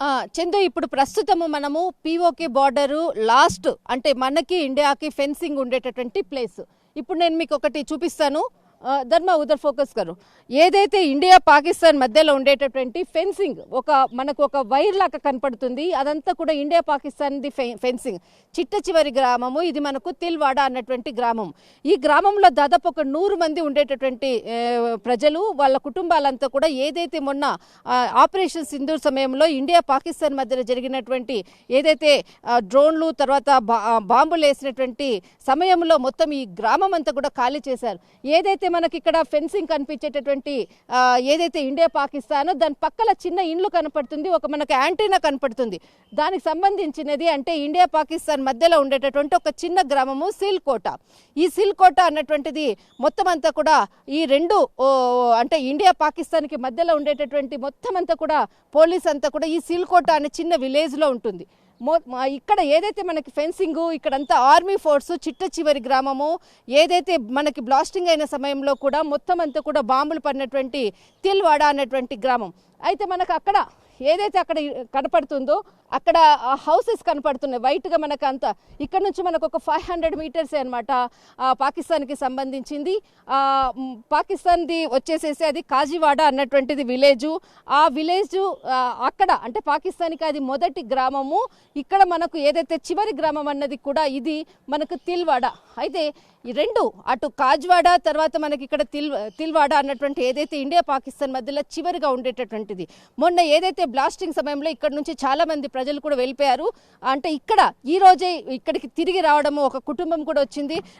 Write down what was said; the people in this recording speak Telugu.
ఆ, చందు ఇప్పుడు ప్రస్తుతము మనము పీఓకే బార్డరు లాస్ట్ అంటే మనకి ఇండియాకి ఫెన్సింగ్ ఉండేటటువంటి ప్లేస్ ఇప్పుడు నేను మీకు ఒకటి చూపిస్తాను. ధర్మ ఉదర్ ఫోకస్ గారు ఏదైతే ఇండియా పాకిస్తాన్ మధ్యలో ఉండేటటువంటి ఫెన్సింగ్ ఒక మనకు ఒక వైర్ లాగా కనపడుతుంది అదంతా కూడా ఇండియా పాకిస్తాన్ది ఫె- ఫెన్సింగ్. చిట్ట చివరి గ్రామము ఇది మనకు తిల్వాడ అన్నటువంటి గ్రామం. ఈ గ్రామంలో దాదాపు ఒక నూరు మంది ఉండేటటువంటి ప్రజలు వాళ్ళ కుటుంబాలంతా కూడా ఏదైతే మొన్న ఆపరేషన్ సింధూర్ సమయంలో ఇండియా పాకిస్తాన్ మధ్యలో జరిగినటువంటి ఏదైతే డ్రోన్లు తర్వాత బా- బాంబులు వేసినటువంటి సమయంలో మొత్తం ఈ గ్రామం అంతా కూడా ఖాళీ చేశారు. ఏదైతే మనకి ఇక్కడ ఫెన్సింగ్ కనిపించేటటువంటి ఏదైతే ఇండియా పాకిస్తాన్ దాని పక్కల చిన్న ఇండ్లు కనపడుతుంది ఒక మనకి యాంటీనా కనపడుతుంది. దానికి సంబంధించినది అంటే ఇండియా పాకిస్తాన్ మధ్యలో ఉండేటటువంటి ఒక చిన్న గ్రామము సిల్కోట. ఈ సిల్కోట అన్నటువంటిది మొత్తం అంతా కూడా ఈ రెండు ఓ, అంటే ఇండియా పాకిస్తాన్కి మధ్యలో ఉండేటటువంటి మొత్తం అంతా కూడా పోలీస్ అంతా కూడా ఈ సిల్కోట అనే చిన్న విలేజ్లో ఉంటుంది. ఇక్కడ ఏదైతే మనకి ఫెన్సింగ్ ఇక్కడంతా ఆర్మీ ఫోర్స్ చిట్ట చివరి గ్రామము ఏదైతే మనకి బ్లాస్టింగ్ అయిన సమయంలో కూడా మొత్తం అంతా కూడా బాంబులు పడినటువంటి తిల్వాడ అనేటువంటి గ్రామం. అయితే మనకు అక్కడ ఏదైతే అక్కడ కనపడుతుందో అక్కడ హౌసెస్ కనపడుతున్నాయి. వైట్గా మనకు అంత ఇక్కడ నుంచి మనకు ఒక ఫైవ్ హండ్రెడ్ మీటర్స్ అనమాట పాకిస్తాన్కి సంబంధించింది. పాకిస్తాన్ది వచ్చేసేసి అది కాజీవాడ అన్నటువంటిది విలేజు. ఆ విలేజ్ అక్కడ అంటే పాకిస్తాన్కి అది మొదటి గ్రామము. ఇక్కడ మనకు ఏదైతే చివరి గ్రామం అన్నది కూడా ఇది మనకు తిల్వాడ. అయితే ఈ రెండు అటు కాజ్వాడ తర్వాత మనకి ఇక్కడ తిల్ తిల్వాడ అన్నటువంటి ఏదైతే ఇండియా పాకిస్తాన్ మధ్యలో చివరిగా ఉండేటటువంటిది. మొన్న ఏదైతే బ్లాస్టింగ్ సమయంలో ఇక్కడ నుంచి చాలా మంది ప్రజలు కూడా వెళ్ళిపోయారు. అంటే ఇక్కడ ఈ రోజే ఇక్కడికి తిరిగి రావడము ఒక కుటుంబం కూడా వచ్చింది.